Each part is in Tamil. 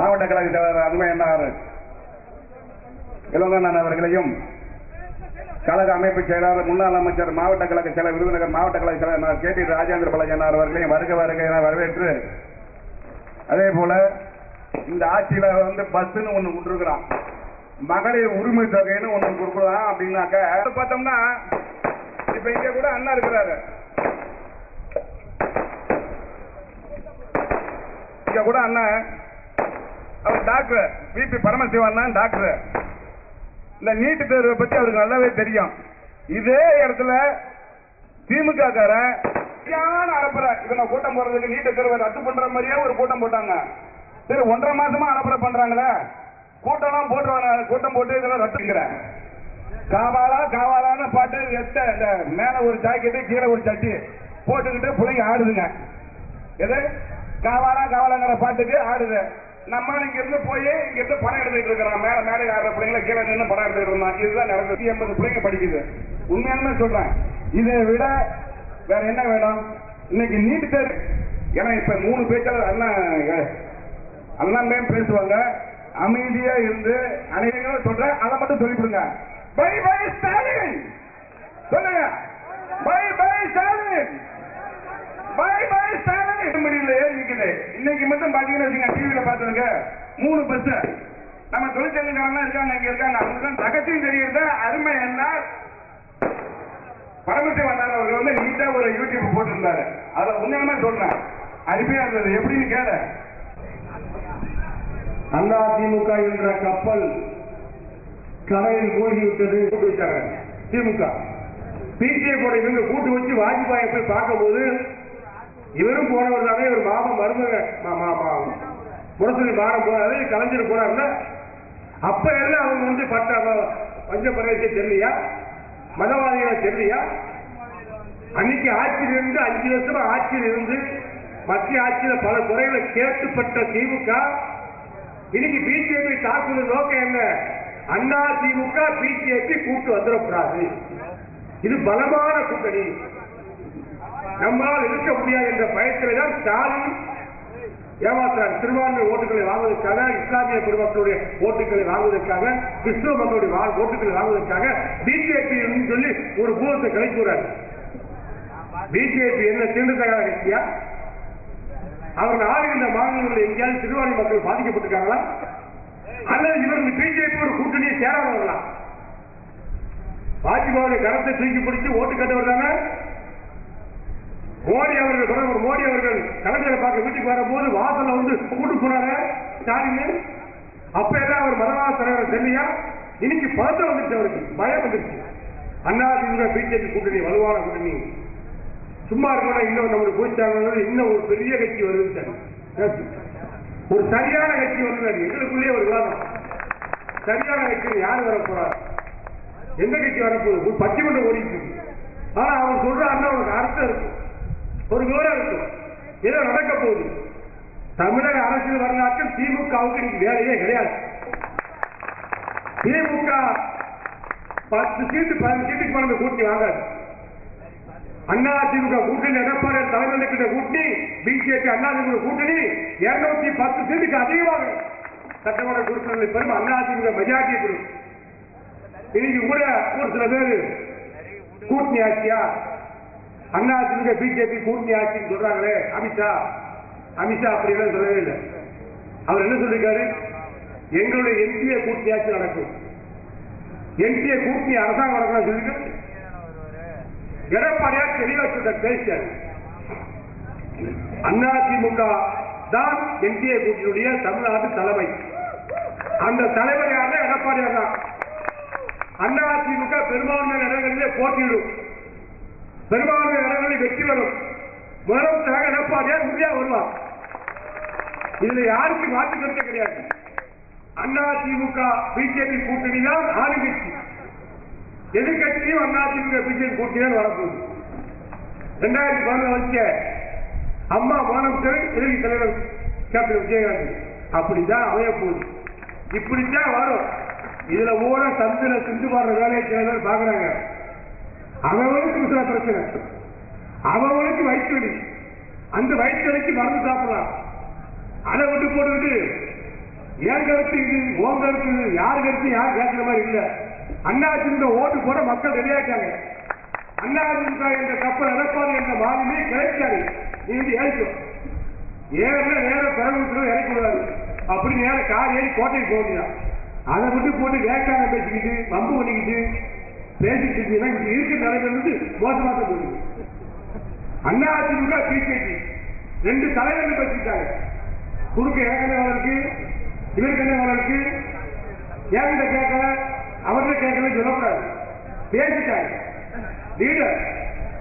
மாவட்ட கழக தலைவர் அருமையன்னார். இளங்கண்ணன் அவர்களையும் கழக அமைப்பு செயலாளர் முன்னாள் அமைச்சர் மாவட்ட கழக செயலர் விருதுநகர் மாவட்ட கழக செயலர் கே டி ராஜேந்திர பாலாஜியார் அவர்களையும் வருக வருக என வரவேற்று அதே போல இந்த ஆட்சியில வந்து பஸ்ன்னு ஒண்ணு விட்டுருக்கிறான் மகளிர் உரிமை தொகைன்னு ஒண்ணு கொடுக்கலாம் அப்படின்னாக்க அது பார்த்தோம்னா இப்ப இங்க கூட அண்ணா இருக்கிறாரு. இங்க கூட அண்ணன் அவர் டாக்டர் பிபி பரமசிவன் டாக்டர். இந்த நீட்டு தேர்வை பத்தி அவருக்கு நல்லாவே தெரியும். இதே இடத்துல திமுக காரன் சரியான இவங்க கூட்டம் போறதுக்கு நீட்டு தேர்வை ரத்து பண்ற மாதிரியே ஒரு கூட்டம் போட்டாங்க. சரி ஒன்றரை மாசமா அலப்பறை பண்றாங்களே. கூட்டம்லாம் போட்டு கூட்டம் போட்டு இதெல்லாம் ரத்துங்கிறேன் காவாலா காவாலான்னு பாட்டு எத்த இந்த மேல ஒரு ஜாக்கெட்டு கீழே ஒரு சட்டி போட்டுக்கிட்டு பிள்ளைங்க ஆடுதுங்க. எது? காவாலா காவாலாங்கிற பாட்டுக்கு ஆடுது. நம்ம இங்க இருந்து போய் இங்க இருந்து படம் எடுத்துட்டு இருக்கிறோம். மேல மேலே ஆடுற பிள்ளைங்களை கீழே நின்று படம் எடுத்துட்டு இருந்தோம் இதுதான் நடந்தது. எண்பது பிள்ளைங்க படிக்குது. உண்மையாலுமே சொல்றேன். இதை விட வேற என்ன வேணும்? இன்னைக்கு நீட் தேர்வு. ஏன்னா இப்ப மூணு பேச்சாளர் அண்ணா அண்ணன் பேசுவாங்க. அமைதியா இருந்து அனைவரும் சொல்ற அதை மட்டும் சொல்லிவிடுங்க. பை பை ஸ்டாலின் சொல்லுங்க. Bye bye Stalin bye bye Stalin முடியல இருக்குது இன்னைக்கு மட்டும் பாத்தீங்கன்னா டிவியில பாத்துருங்க மூணு பஸ் நம்ம தொழிற்சங்கக்காரங்க இருக்காங்க இங்க இருக்காங்க. அவங்களுக்கு ரகசியம் தெரியுது. அருமை என்ன பரமசிவன் அவர்கள் வந்து நீட்டா ஒரு யூடியூப் போட்டிருந்தாரு. அதை உண்மையுமே சொல்றேன். அருமையா இருந்தது. எப்படின்னு கேள. அண்ணா திமுக என்ற கப்பல் கடலில் மூழ்கிவிட்டது. திமுக. பிஜேபி இவங்க கூட்டு வச்சு வாஜ்பாயை போய் பார்க்கும்போது இவரும் போனவர் தானே இவர் மாமா மருமக முரசொலி மாறம் போனாரு கலைஞர் போனாருன்னா அப்ப என்ன அவங்க வந்து பட்ட பஞ்ச தெரியலையா மதவாதிகளை தெரியலையா அன்னைக்கு ஆட்சியில் இருந்து அஞ்சு வருஷமா ஆட்சியில் இருந்து மத்திய ஆட்சியில பல குறைகளை கேட்டுப்பட்ட திமுக இன்னைக்கு பிஜேபி தாக்குதல் நோக்கம் என்ன? அண்ணா திமுக பிஜேபி கூட்டு வந்துடக்கூடாது. இது பலமான கூட்டணி. நம்மால் இருக்க முடியாது என்ற பயத்திலே தான் ஸ்டாலின் ஏமாற்றார். சிறுபான்மை ஓட்டுகளை வாங்குவதற்காக இஸ்லாமிய பெருமக்களுடைய ஓட்டுகளை வாங்குவதற்காக கிறிஸ்துவ மக்களுடைய ஓட்டுகளை வாங்குவதற்காக பிஜேபி சொல்லி ஒரு பூதத்தை கழிச்சுறாரு பிஜேபி என்ன தீண்டுதலான கட்சியா அவர்கள் ஆளுகின்ற மாநிலங்களில் எங்கேயாவது சிறுபான்மை மக்கள் பாதிக்கப்பட்டிருக்காங்களா? அல்லது இவர் பிஜேபி ஒரு கூட்டணியை சேராதவர்களா? வாஜ்பாவுடைய கரத்தை தூக்கி பிடிச்சு ஓட்டு கட்டவர் தானே மோடி அவர்கள் பிரதமர் மோடி அவர்கள் கலைஞரை பார்க்க வீட்டுக்கு வரும்போது வாசல்ல வந்து கூட்டு போனாரு ஸ்டாலின். அப்ப எல்லாம் அவர் மதவாத தலைவர் தெரியலையா இன்னைக்கு பதட்டம் வந்துருச்சு அவருக்கு பயம் வந்துருச்சு. அண்ணா திமுக பிஜேபி கூட்டணி வலுவான கூட்டணி. சும்மா இருக்கணும் இன்னும் நம்மளுக்கு போயிட்டாங்க இன்னும் ஒரு பெரிய கட்சி வருது ஒரு சரியான கட்சி வருது எங்களுக்குள்ளே ஒரு விவாதம். சரியான கட்சி யார் வரப்போறார் போறார் எந்த கட்சி வரப்போகுது ஒரு பட்டிமன்றம் ஓடிட்டு ஆனா அவன் சொல்ற அண்ணா அவனுக்கு அர்த்தம் இருக்கு. ஒரு விவரம் இருக்கும் ஏதோ நடக்க போகுது? தமிழக அரசியல் வரலாற்றில் திமுகவுக்கு இன்னைக்கு வேலையே கிடையாது. திமுக பத்து சீட்டு பதினஞ்சு சீட்டுக்கு மேல கூட்டி வாங்காது. அண்ணா திமுக கூட்டணி எடப்பாடி தலைமையில் கிட்ட கூட்டணி பிஜேபி அண்ணா திமுக கூட்டணி இருநூத்தி பத்து சீட்டுக்கு அதிகமாக சட்டமன்ற உறுப்பினர்கள் பெரும் அண்ணா திமுக மெஜாரிட்டி பெறும் இன்னைக்கு கூட ஒரு சில பேர் கூட்டணி ஆட்சியா அதிமுக பிஜேபி கூட்டணி ஆட்சின்னு சொல்றாங்களே அமித்ஷா. அமித்ஷா அப்படி எல்லாம் சொல்லவே இல்லை. அவர் என்ன சொல்லிருக்காரு எங்களுடைய என்டிஏ கூட்டணி ஆட்சி நடக்கும். என்டிஏ கூட்டணி அரசாங்கம் நடக்கணும் சொல்லிருக்காரு எடப்பாடியார் தெளிவா சொல்ற பேசிட்டார் அண்ணா திமுக தான் என்டிஏ கூட்டணியுடைய தமிழ்நாட்டு தலைமை. அந்த தலைவர் யாருன்னா எடப்பாடியார் தான். அண்ணா பெரும்பான்மையான இடங்களிலே போட்டியிடும். பெரும்பான்மை இடங்களில் வெற்றி வரும் முதலமைச்சராக எடப்பாடியார் உறுதியாக வருவார் இதுல யாருக்கு மாற்று கருத்து கிடையாது. அண்ணா திமுக பிஜேபி கூட்டணி தான் ஆளுங்கட்சி எதிர்கட்சியும் அண்ணா திமுக பிஜேபி கூட்டணி தான் வரப்போகுது. ரெண்டாயிரத்தி பதினொன்று வச்ச அம்மா முதலமைச்சர் இறுதி தலைவர் கேப்டன் விஜயகாந்த். அப்படிதான் அமைய போகுது. இப்படித்தான் வரும். இதுல ஓட சந்தில சிந்து பாடுற வேலையை சில பேர் பாக்குறாங்க. அவனுக்கு சில பிரச்சனை அவனுக்கு வயிற்று அந்த வயிற்றுக்கு மருந்து சாப்பிடலாம். அதை விட்டு போட்டுக்கிட்டு என் கருத்து இது ஓம் கருத்து இது யார் கருத்து யார் கேட்கிற மாதிரி இல்ல. அண்ணா திமுக ஓட்டு போட மக்கள் ரெடியாயிட்டாங்க அண்ணா திமுக என்ற கப்பல் இறப்பாது என்ற மாநிலே கிடைச்சாரு நீ வந்து ஏறிக்கும் ஏறல நேர பிறகு இறக்கி அப்படி நேர கார் ஏறி கோட்டைக்கு போகுங்க அதை விட்டு போட்டு வேக்காக பேசிக்கிட்டு வம்பு பண்ணிக்கிட்டு பேசிட்டு இருந்தீங்கன்னா இங்க இருக்கிற தலைவர் வந்து மோசமாக தான் போகுது அண்ணா அதிமுக பிஜேபி ரெண்டு தலைவர்கள் பேசிட்டாங்க. குறுக்க ஏற்கனவே வளர்க்கு இவருக்கு என்ன வளர்க்கு கேட்கல அவர்கிட்ட கேட்கல சொல்லக்கூடாது. பேசிட்டாங்க. லீடர்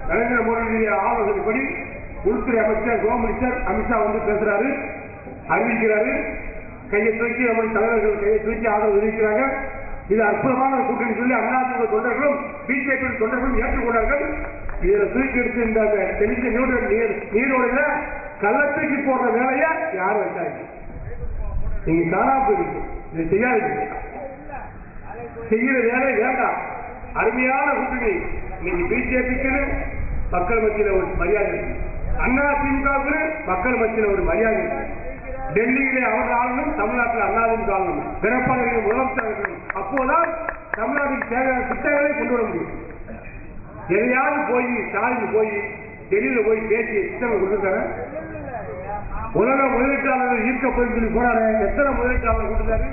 நரேந்திர மோடி ஆலோசனைப்படி உள்துறை அமைச்சர் ஹோம் மினிஸ்டர் அமித்ஷா வந்து பேசுறாரு அறிவிக்கிறாரு. கையை தூக்கி நம்முடைய தலைவர்கள் கையை தூக்கி ஆதரவு தெரிவிக்கிறாங்க. இது அற்புதமான கூட்டணி சொல்லி அண்ணாதிமுக தொண்டர்களும் பிஜேபி தொண்டர்களும் ஏற்றுக்கொண்டார்கள். இதை தூக்கி எடுத்து இந்த தெளிஞ்ச நீர் நீர் நீரோடையில கள்ளத்தூக்கி போடுற வேலையை யார் வச்சாங்க நீங்க காணாம போயிருக்கீங்க இது செய்யாதீங்க. செய்யற வேலை வேண்டாம். அருமையான கூட்டணி. இன்னைக்கு பிஜேபிக்கு மக்கள் மத்தியில் ஒரு மரியாதை இருக்கு. அண்ணா திமுகவுக்கு மக்கள் மத்தியில் ஒரு மரியாதை இருக்கு. டெல்லியிலே அவர் ஆளுநரும் தமிழ்நாட்டில் அண்ணாதிமுக ஆளுநரும். ஆளணும் பிறப்பாளர்கள் முதலமைச்சர் அப்போதான் தமிழ்நாட்டுக்கு தேவையான திட்டங்களை கொண்டு வர முடியும். எதையாவது போய் ஸ்டாலின் போய் டெல்லியில போய் பேசி திட்டங்கள் கொடுத்துருக்காங்க. உலக முதலீட்டாளர்கள் ஈர்க்கப்படும் சொல்லி போனாரு எத்தனை முதலீட்டாளர் கொடுத்தாரு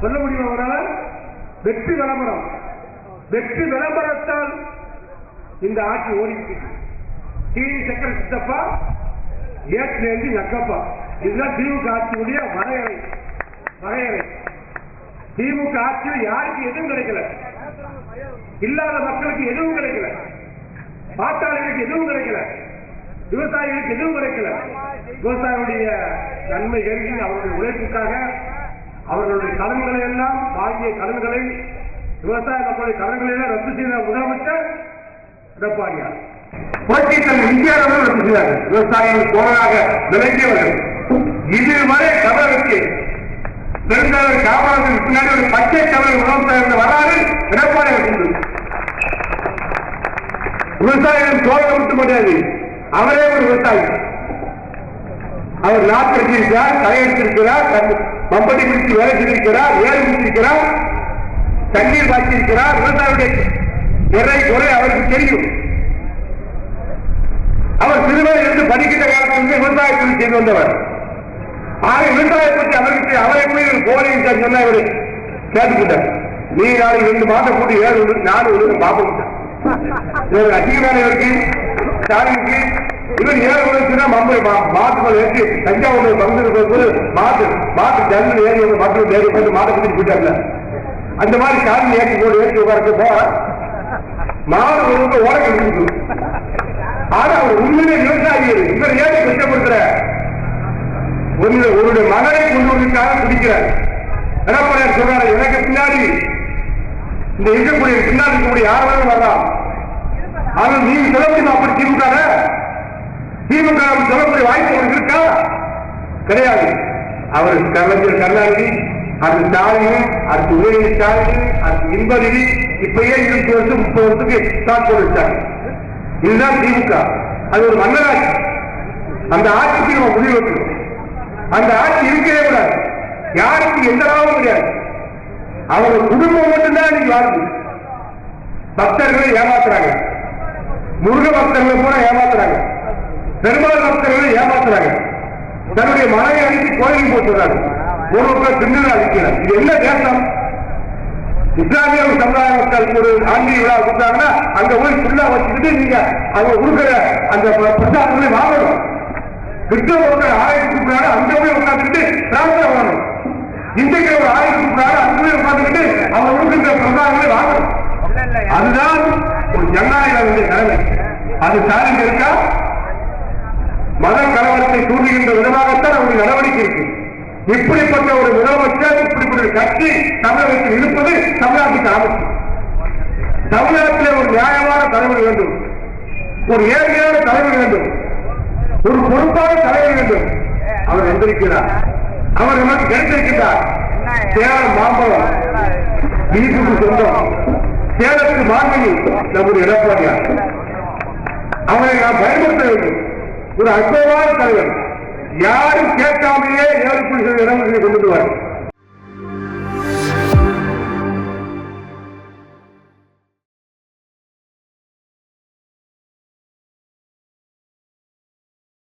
சொல்ல முடியுமா அவரால்? வெற்றி விளம்பரம். வெற்றி விளம்பரத்தால் இந்த ஆட்சி ஓடிட்டு டிவி சக்கர சித்தப்பா ஏற்றிலேருந்து நக்கப்பா. இதுதான் திமுக ஆட்சியுடைய வரையறை. வரையறை. திமுக ஆட்சியில் யாருக்கு எதுவும் கிடைக்கல? இல்லாத மக்களுக்கு எதுவும் கிடைக்கல. பாட்டாளிகளுக்கு எதுவும் கிடைக்கல. விவசாயிகளுக்கு எதுவும் கிடைக்கல. விவசாயிகளுடைய நன்மைகள் அவருடைய உழைப்புக்காக அவர்களுடைய கடன்களை எல்லாம் வாங்கிய கடன்களை விவசாய மக்களுடைய கடன்களை எல்லாம் ரத்து செய்த முதலமைச்சர் எடப்பாடியார். போட்டி தன் இந்தியாவில் ரத்து செய்தார்கள். விவசாயிகள் போராக விளங்கியவர்கள். இதுவரை தமிழகத்தில் பெருந்தலைவர் காமராஜர் பின்னாடி ஒரு பச்சை தமிழ் முதலமைச்சர் வரலாறு எடப்பாடி அவர்கள் விவசாயம் தோழர் மட்டும் முடியாது. அவரே ஒரு விவசாயி. அவர் நாட்டு கட்டியிருக்கிறார் தலையெடுத்திருக்கிறார் மம்பட்டி பிடித்து வேலை செய்திருக்கிறார் ஏழு பிடித்திருக்கிறார் தண்ணீர் பாய்ச்சிருக்கிறார். விவசாயியுடைய நிறை குறை அவருக்கு தெரியும். அவர் சிறுவர் இருந்து படிக்கின்ற காலத்திலிருந்து விவசாயத்தில் செய்து வந்தவர். ஆக விவசாயம் பற்றி அவருக்கு அவரை போய் போலீஸ் சொன்ன இவரு கேட்டுக்கிட்டார் நீ நாளைக்கு ரெண்டு மாசம் கூட்டி ஏழு நாலு ஒரு பார்ப்போம் இவர் அதிகமான இவருக்கு ஸ்டாலினுக்கு இவர் ஏழு விழுச்சுன்னா மம்பை மாட்டுகள் ஏற்றி தஞ்சாவூர் பங்கு போது மாட்டு மாட்டு ஜன்னல் ஏறி வந்து மக்கள் தேடி போட்டு மாட்டை பிடிச்சி போயிட்டார்ல அந்த மாதிரி ஸ்டாலின் ஏற்றி போட்டு ஏற்றி உட்காரக்கு போ மாடு ஒரு ஓடக்கு இருக்கு. ஆனா உண்மையிலே விவசாயி இவர். ஏழை கஷ்டப்படுத்துற ஒரு ஒருடைய மகனை கொண்டு வருவதற்காக துடிக்கிறார் எடப்பாடியார் சொல்றாரு எனக்கு பின்னாடி இந்த இருக்கக்கூடிய பின்னாடி இருக்கக்கூடிய யார் வேணும் வரலாம். ஆனால் நீங்க சொல்ல முடியுமா அப்படி திமுக திமுக சொல்லக்கூடிய வாய்ப்பு உங்களுக்கு இருக்கா? கிடையாது. அவர் கலைஞர் கருணாநிதி அடுத்து ஸ்டாலின் அடுத்து உதயநிதி ஸ்டாலின் அடுத்து இன்பநிதி இப்பயே இருபத்தி வருஷம் முப்பது வருஷத்துக்கு ஸ்டார்ட் போட்டு வச்சாங்க. இதுதான் திமுக. அது ஒரு மன்னராட்சி. அந்த ஆட்சிக்கு நம்ம முடிவு அந்த ஆட்சி இருக்கவே கூடாது. யாருக்கு எந்த லாபமும் கிடையாது அவங்க குடும்பம் மட்டும்தான் இன்னைக்கு வாழுது பக்தர்களை ஏமாத்துறாங்க. முருக பக்தர்களை பூரா ஏமாத்துறாங்க. பெருமாள் பக்தர்களை ஏமாத்துறாங்க. தன்னுடைய மனைவி அனுப்பி கோயிலுக்கு போட்டுறாங்க. ஒரு பக்கம் திண்ணை அழிக்கிறார் இது என்ன தேசம்? இஸ்லாமிய சமுதாய மக்கள் ஒரு ஆண்டி விழா கொடுத்தாங்கன்னா அங்க போய் ஃபுல்லா வச்சுக்கிட்டு நீங்க அவங்க கொடுக்குற அந்த பிரசாதங்களை வாங்கணும். கிறிஸ்தவர்கள் ஆயிரத்தி கூப்பிடாரு அங்க போய் உட்காந்துக்கிட்டு பிரார்த்தனை பண்ணணும் இன்றைக்கு ஒரு ஆயிரத்தி கூப்பிடாரு அங்க போய் உட்காந்துக்கிட்டு அவங்க கொடுக்கின்ற பிரசாதங்களை வாங்கணும் அதுதான் ஒரு ஜனநாயக கடமை. அது ஸ்டாலின் இருக்கா? மத கலவரத்தை தூண்டுகின்ற விதமாகத்தான் அவருடைய நடவடிக்கை இருக்கு. இப்படிப்பட்ட ஒரு முதலமைச்சர் இப்படிப்பட்ட கட்சி தமிழகத்தில் இருப்பது தமிழ்நாட்டுக்கு ஆபத்து. தமிழ்நாட்டிலே ஒரு நியாயமான தலைவர் வேண்டும். ஒரு ஏழ்மையான தலைவர் வேண்டும். ஒரு பொறுப்பான தலைவர் வேண்டும் அவர் வந்திருக்கிறார் அவர் நமக்கு கிடைத்திருக்கிறார் சேலம் மாம்பழம். வீட்டுக்கு சொந்தம். சேலத்துக்கு மாம்பழி நம்முடைய எடப்பாடியார். அவரை நாம் பயன்படுத்த வேண்டும். ஒரு அற்புதமான தலைவர். யாரும் கேட்காமலேயே ஏழு புள்ளிகள் இடம் கொண்டு வருவார்.